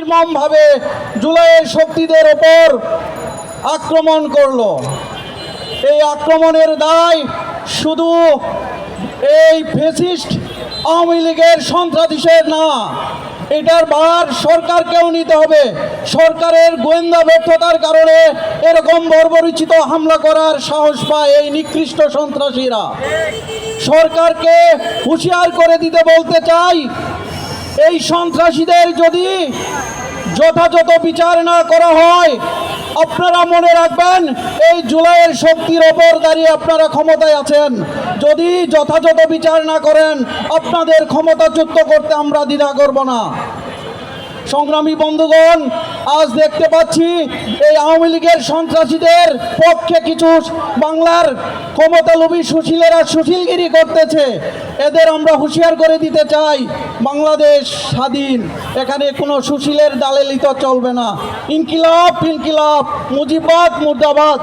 নির্মমভাবে জুলাইয়ের শক্তিদের ওপর আক্রমণ করল। এই আক্রমণের দায় শুধু এই ফেসিস্ট আওয়ামী লীগের সন্ত্রাসীদের না, এটার ভার সরকারকেও নিতে হবে। সরকারের গোয়েন্দা ব্যর্থতার কারণে এরকম বর্বরিচিত হামলা করার সাহস পায় এই নিকৃষ্ট সন্ত্রাসীরা। সরকারকে হুঁশিয়ার করে দিতে বলতে চাই এই সন্ত্রাসীদের যদি যথাযথ বিচার না করা হয়, আপনারা মনে রাখবেন এই জুলাইয়ের শক্তির ওপর দাঁড়িয়ে আপনারা ক্ষমতায় আছেন। যদি যথাযথ বিচার না করেন, আপনাদের ক্ষমতাচ্যুত করতে আমরা দ্বিধা করব না। সংগ্রামী বন্ধুগণ, আজ দেখতে পাচ্ছি এই আওয়ামী লীগের সন্ত্রাসীদের পক্ষে কিছু বাংলার ক্ষমতালোভী সুশীলেরা সুশীলগিরি করতেছে। এদের আমরা হুঁশিয়ার করে দিতে চাই, বাংলাদেশ স্বাধীন। এখানে কোনো সুশীলের দালালিত চলবে না। ইনকিলাব ইনকিলাব মুজিবাদ মুর্দাবাদ।